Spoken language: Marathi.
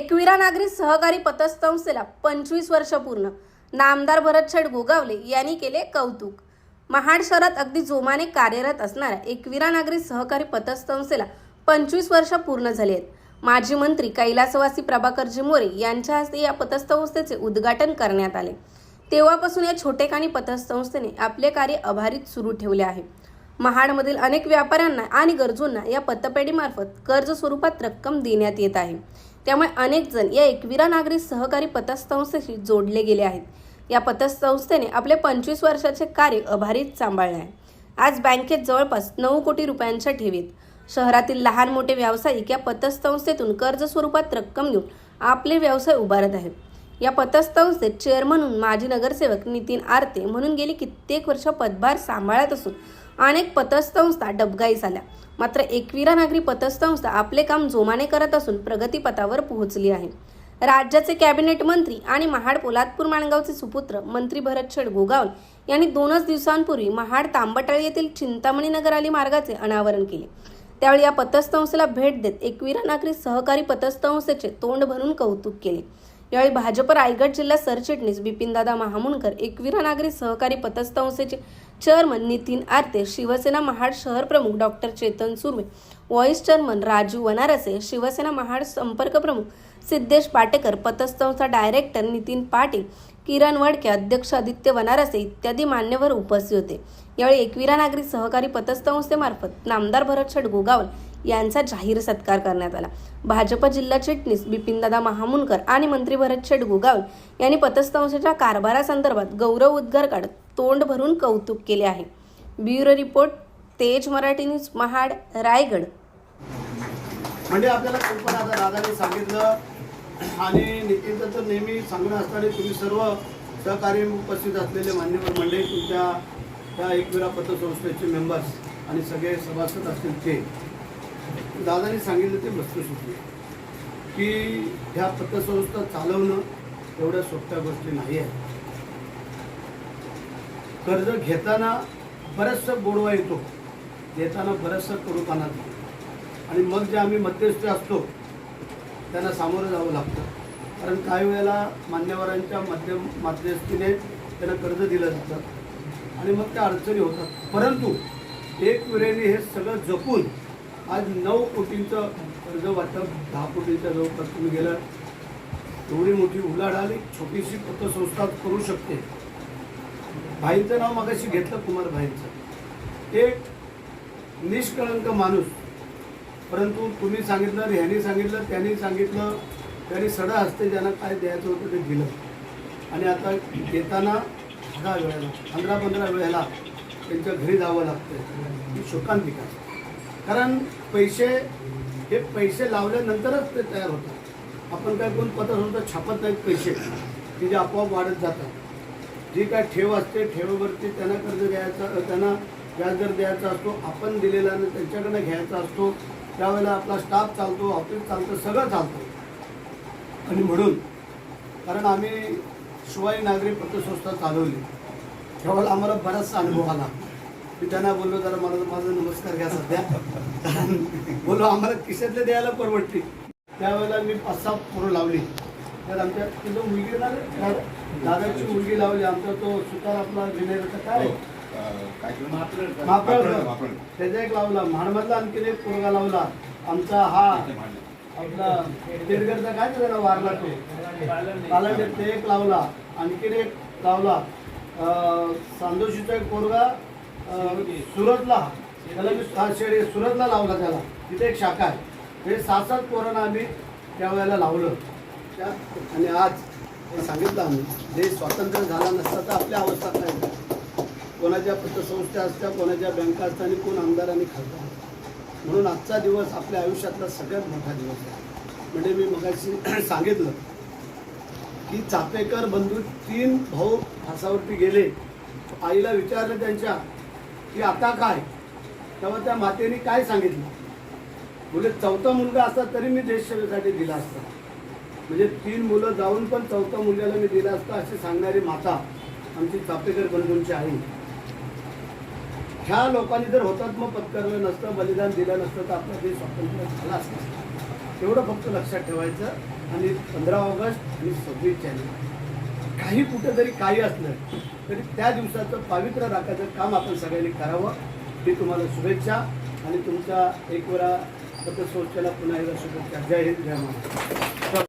एकविरा नागरी सहकारी पतसंस्थेला पंचवीस वर्ष पूर्ण. नामदार भरतछेड गोगावले यांनी केले कौतुक. महाड शहरात अगदी जोमाने कार्यरत असणाऱ्या एकविरा नागरी सहकारी पतसंस्थेला पंचवीस वर्ष पूर्ण झाली आहेत. माजी मंत्री कैलासवासी प्रभाकरजी मोरे यांच्या हस्ते या पतसंस्थेचे उद्घाटन करण्यात आले. तेव्हापासून या छोटेखानी पतसंस्थेने आपले कार्य अभारित सुरू ठेवले आहे. महाडमधील अनेक व्यापाऱ्यांना आणि गरजूंना या पतपेढीमार्फत कर्ज स्वरूपात रक्कम देण्यात येत आहे. त्यामुळे अनेक जण या एकविरा नागरी सहकारी पतसंस्थेशी जोडले गेले आहेत. या पतसंस्थेने आपले पंचवीस वर्षाचे कार्य अभारीत सांभाळले आहे. आज बँकेत जवळपास नऊ कोटी रुपयांच्या ठेवीत. शहरातील लहान मोठे व्यावसायिक या पतसंस्थेतून कर्ज स्वरूपात रक्कम घेऊन आपले व्यवसाय उभारत आहेत. या पतसंस्थेत चेअर म्हणून माजी नगरसेवक नितीन आरते म्हणून गेली कित्येक वर्ष पदभार सांभाळत असून अनेक पतसंस्था डबगाई झाल्या. मात्र एकविरा नागरी पतसंस्था आपले काम जोमाने करत असून प्रगतीपथावर पोहोचली आहे. राज्याचे कॅबिनेट मंत्री आणि महाड पोलादपूर माणगावचे सुपुत्र मंत्री भरतछेड गोगावल यांनी दोनच दिवसांपूर्वी महाड तांबटाळी येथील चिंतामणी नगर आली मार्गाचे अनावरण केले. त्यावेळी या पतसंस्थेला भेट देत एकविरा नागरी सहकारी पतसंस्थेचे तोंड भरून कौतुक केले. यावेळी भाजप रायगड जिल्हा सरचिटणीस बिपिनदादा महामुणकर एकविरा नागरी सहकारी पतसंस्थेचे चेअरमन नितीन आरते शिवसेना महाड शहर प्रमुख doctor Chetan Surve vice chairman Raju Vanarse Shivsena Mahad संपर्क प्रमुख सिद्धेश पाटेकर पतसंस्था डायरेक्टर नितीन पाटील किरण वडके अध्यक्ष आदित्य वनारसे इत्यादी मान्यवर उपस्थित होते. यावेळी एकविरा नागरी सहकारी पतसंस्थेमार्फत नामदार भरत भरतछेड गोगावल यांचा जाहीर सत्कार करण्यात आला. भाजप जिल्हा चिटणीस बिपिनदादा महामुनकर आणि मंत्री भरत भरतछेड गोगावल यांनी पतसंस्थेच्या कारभारासंदर्भात गौरव उद्गार काढत तोंड भरून कौतुक केले आहे. ब्युरो रिपोर्ट तेज मराठी न्यूज महाड रायगड. म्हणजे आपल्याला कल्पना आता दादाने सांगितलं आणि नितीनचं तर नेहमी सांगणं असताना तुम्ही सर्व सहकार्य उपस्थित असलेले मान्यवर मंडळी तुमच्या त्या एकविरा पतसंस्थेचे मेंबर्स आणि सगळे सभासद असतील ते. दादाने सांगितलं ते मस्त सुटले की ह्या पतसंस्था चालवणं एवढ्या सोप्या गोष्टी नाही आहे कर्ज घेताना बरंचसं गोडवा येतो. देताना बरंचसं कडूपणा येतो. आणि मग जे आम्ही मध्यस्थी असतो त्यांना सामोरं जावं लागतं. कारण काही वेळेला मान्यवरांच्या मध्यम मध्यस्थीने त्यांना कर्ज दिलं जातं. आणि मग त्या अडचणी होतात. परंतु एक वेळेने हे सगळं जपून आज नऊ कोटींचं कर्ज वाटप दहा कोटींच्या जवळपास तुम्ही गेलं एवढी मोठी उलाढाल एक छोटीशी पतसंस्था करू शकते. भाईंचं नाव मगाशी घेतलं कुमार भाईंचं. एक निष्कळंक माणूस. परंतु तुम्ही सांगितलं ह्यांनी सांगितलं त्यांनी सांगितलं त्यांनी सडा हस्ते ज्यांना काय द्यायचं होतं ते दिलं. आणि आता येताना दहा वेळेला पंधरा पंधरा वेळेला त्यांच्या घरी जावं लागतं ही शोकांतिका. कारण पैसे हे पैसे लावल्यानंतरच ते तयार होतात. आपण काय कोण पत्र होतं छापत नाहीत पैसे. की जे आपोआप वाढत जातात. जी काय ठेव असते ठेवीवरती त्यांना कर्ज द्यायचा त्यांना व्याजदर द्यायचा असतो आपण दिलेला आणि त्यांच्याकडनं घ्यायचा असतो त्यावेळेला आपला स्टाफ चालतो ऑफिस चालतं सगळं चालतं. आणि म्हणून कारण आम्ही शिवाई नागरी पतसंस्था चालवली. त्यावेळेला आम्हाला बराचसा अनुभव आला. मी त्यांना बोललो जरा मला माझा नमस्कार घ्या सध्या. कारण बोललो आम्हाला किशातले द्यायला परवडते त्यावेळेला मी पाच सहा पोरं लावली. तर आमच्या तिथं मुलगी दादाची मुलगी लावली आमचा तो सुतार आपला विनयचा काय? मापळ त्याचा एक लावला महाडमधला आणखीन एक पोरगा लावला. आमचा हा आपला तेरगडचा काय त्याला वारला तो. पालंडे ते एक लावला आणखीन एक लावला. सांदोशीचा एक पोरगा सुरतला. त्याला मी हा शेड सुरतला लावला त्याला. तिथे एक शाखा आहे. हे सात सात पोरांना आम्ही त्यावेळेला लावलं. आणि आज सांगितलं आम्ही जे स्वातंत्र्य झाला नसता तर आपल्या अवस्था काय कोणाच्या पतसंस्था असत्या कोणाच्या बँका असतात आणि कोण आमदार आणि खासदार. म्हणून आजचा दिवस आपल्या आयुष्यातला सगळ्यात मोठा दिवस आहे. म्हणजे मी मगाशी सांगितलं की चापेकर बंधू तीन भाऊ फासावरती गेले. आईला विचारलं त्यांच्या की आता काय? तेव्हा त्या मातेने काय सांगितलं? बोले चौथा मुलगा असता तरी मी देशसेवेसाठी दिला असता. म्हणजे तीन मुलं जाऊन पण चौथ्या मुलाला मी दिला असता अशी सांगणारी माता आमची चापेकर बंधूंची आहे ह्या लोकांनी जर हुतात्मा पत्करलं नसतं बलिदान दिलं नसतं तर आपला देश स्वातंत्र्य झाला असतं. एवढं फक्त लक्षात ठेवायचं. आणि पंधरा ऑगस्ट आणि सव्वीस जानेवारी. काही कुठं जरी काही असलं तरी त्या दिवसाचं पावित्र्य राखायचं काम आपण सगळ्यांनी करावं. ही तुम्हाला शुभेच्छा. आणि तुमच्या एक वेळा पत्रसंस्थेला पुन्हा एकदा शुभेच्छा. जय हिंद जय महाराज